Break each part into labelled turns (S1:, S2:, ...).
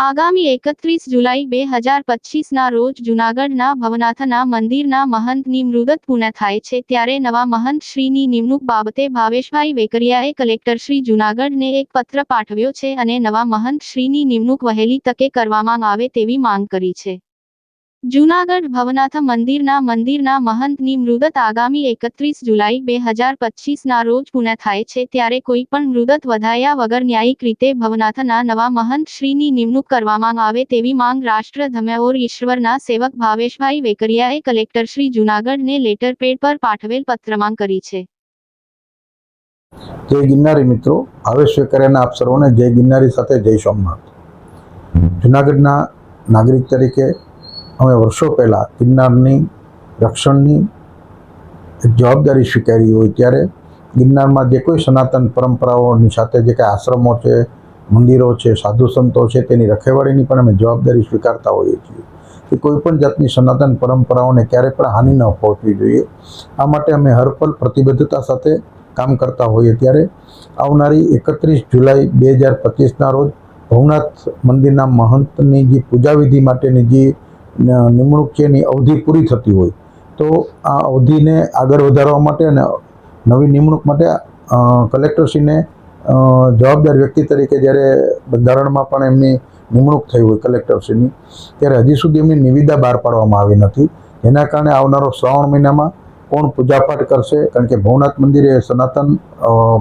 S1: આગામી એકત્રીસ જુલાઈ બે હજાર પચીસના રોજ જૂનાગઢના ભવનાથના મંદિરના મહંતની મૃદત પૂર્ણ થાય છે ત્યારે નવા મહંત શ્રીની નિમણૂક બાબતે ભાવેશભાઈ વેકરિયાએ કલેક્ટર શ્રી જૂનાગઢને એક પત્ર પાઠવ્યો છે અને નવા મહંત શ્રીની નિમણૂક વહેલી તકે કરવામાં આવે તેવી માંગ કરી છે. જૂનાગઢ ભવનાથ મંદિરના મંદિરના મહંતની મૃદત આગામી એકત્રીસ જુલાઈ બે હજાર પચીસના રોજ પૂર્ણ થાય છે ત્યારે કોઈ પણ મૃદત વધાયા વગર ન્યાયિક રીતે ભવનાથના નવા મહંત શ્રીની નિમણૂક કરવામાં આવે તેવી માંગ રાષ્ટ્ર ધમ્યોર ઈશ્વરના સેવક ભાવેશભાઈ વેકરિયાએ કલેક્ટર શ્રી જૂનાગઢને લેટર પેડ પર પાઠવેલ પત્રમાં કરી છે.
S2: જય ગિરનારી મિત્રો, ભાવેશ વેકરિયાના આપ સર્વોને જય ગિરનારી સાથે જય સોમનાથ. જૂનાગઢના નાગરિક તરીકે અમે વર્ષો પહેલાં ગિરનારની રક્ષણની જવાબદારી સ્વીકારી હોય ત્યારે ગિરનારમાં જે કોઈ સનાતન પરંપરાઓની સાથે જે કાંઈ આશ્રમો છે, મંદિરો છે, સાધુ સંતો છે, તેની રખેવાળીની પણ અમે જવાબદારી સ્વીકારતા હોઈએ છીએ કે કોઈ પણ જાતની સનાતન પરંપરાઓને ક્યારેય પણ હાનિ ન પહોંચવી જોઈએ. આ માટે અમે હરપલ પ્રતિબદ્ધતા સાથે કામ કરતા હોઈએ ત્યારે આવનારી એકત્રીસ જુલાઈ બે હજાર પચીસના રોજ ભવનાથ મંદિરના મહંતની જે પૂજાવિધિ માટેની જે નિમણૂક છે એની અવધિ પૂરી થતી હોય. તો આ અવધિને આગળ વધારવા માટે અને નવી નિમણૂક માટે કલેક્ટરશ્રીને જવાબદાર વ્યક્તિ તરીકે જ્યારે બંધારણમાં પણ એમની નિમણૂક થઈ હોય કલેક્ટરશ્રીની, ત્યારે હજી સુધી એમની નિવિદા બહાર પાડવામાં આવી નથી. જેના કારણે આવનારો શ્રાવણ મહિનામાં કોણ પૂજાપાઠ કરશે? કારણ કે ભવનાથ મંદિર એ સનાતન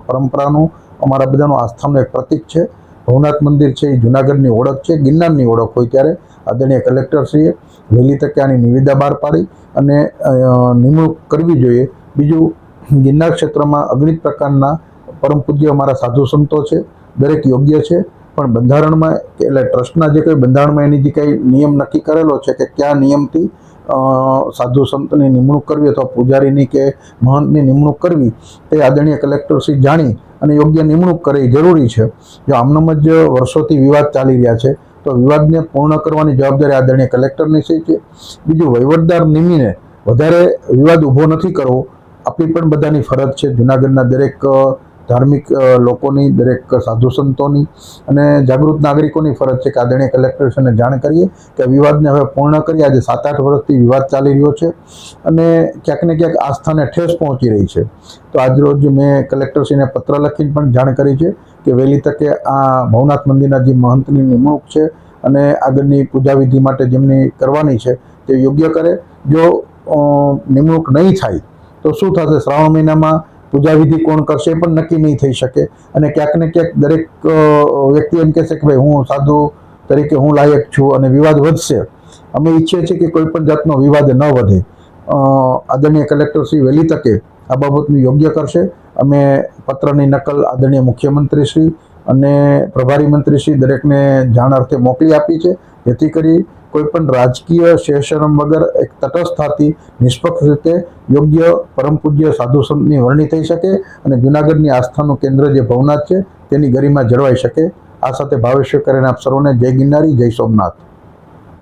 S2: પરંપરાનું અમારા બધાનું આસ્થાનું એક પ્રતીક છે. ભવનાથ મંદિર છે, એ જુનાગઢની ઓળખ છે, ગિરનારની ઓળખ હોય ત્યારે આદરણીય કલેક્ટરશ્રીએ વહેલી તકે આની નિવિદા બહાર પાડી અને નિમણૂક કરવી જોઈએ. બીજું, ગિરનાર ક્ષેત્રમાં અગણિત પ્રકારના પરમ પૂજ્ય અમારા સાધુ સંતો છે, દરેક યોગ્ય છે, પણ બંધારણમાં એટલે ટ્રસ્ટના જે કંઈ બંધારણમાં એની જે કંઈ નિયમ નક્કી કરેલો છે કે કયા નિયમથી સાધુ સંતની નિમણૂક કરવી અથવા પૂજારીની કે મહંતની નિમણૂક કરવી, તે આદરણીય કલેક્ટરશ્રી જાણી અને યોગ્ય નિમણૂક કરે જરૂરી છે. જો આમનામ જ વર્ષોથી વિવાદ ચાલી રહ્યા છે, તો વિવાદને પૂર્ણ કરવાની જવાબદારી આદરણીય કલેક્ટરની છે બીજું વહીવટદાર નિમીને વધારે વિવાદ ઊભો નથી કરવો, આપણી પણ બધાની ફરજ છે જુનાગઢના દરેક ધાર્મિક લોકોની, દરેક સાધુ સંતોની અને જાગૃત નાગરિકોની ફરજ છે કે આદરણીય કલેક્ટરશ્રીને જાણ કરીએ કે વિવાદને હવે પૂર્ણ કરીએ. આજે સાત આઠ વર્ષથી વિવાદ ચાલી રહ્યો છે અને ક્યાંક ને ક્યાંક આસ્થાને ઠેસ પહોંચી રહી છે. તો આજરોજ મેં કલેક્ટરશ્રીને પત્ર લખીને પણ જાણ કરી છે કે વહેલી તકે આ ભવનાથ મંદિરના જે મહંતની નિમણૂક છે અને આગળની પૂજા વિધિ માટે જેમની કરવાની છે તે યોગ્ય કરે. જો નિમણૂક નહીં થાય તો શું થશે? શ્રાવણ મહિનામાં પૂજા વિધિ કોણ કરશે એ પણ નક્કી નહીં થઈ શકે. અને ક્યાંક ને ક્યાંક દરેક વ્યક્તિ એમ કહેશે કે ભાઈ હું સાધુ તરીકે હું લાયક છું અને વિવાદ વધશે. અમે ઈચ્છીએ છીએ કે કોઈ પણ જાતનો વિવાદ ન વધે. આદરણીય કલેક્ટર શ્રી વહેલી તકે આ બાબતનું યોગ્ય કરશે. અમે પત્રની નકલ આદરણીય મુખ્યમંત્રી શ્રી અને પ્રભારી મંત્રી શ્રી દરેકને જાણ અર્થે મોકલી આપી છે. જેથી કરી કોઈ પણ રાજકીય શેષરમ વગર એક તટસ્થતાથી નિષ્પક્ષ રીતે યોગ્ય પરમ પૂજ્ય સાધુ સંતની વરણી થઈ શકે અને જુનાગઢની આસ્થાનું કેન્દ્ર જે ભવનાથ છે તેની ગરિમા જળવાઈ શકે. આ સાથે ભાવેશ્વર કરીને આપ સર્વને જય ગિરનારી, જય સોમનાથ.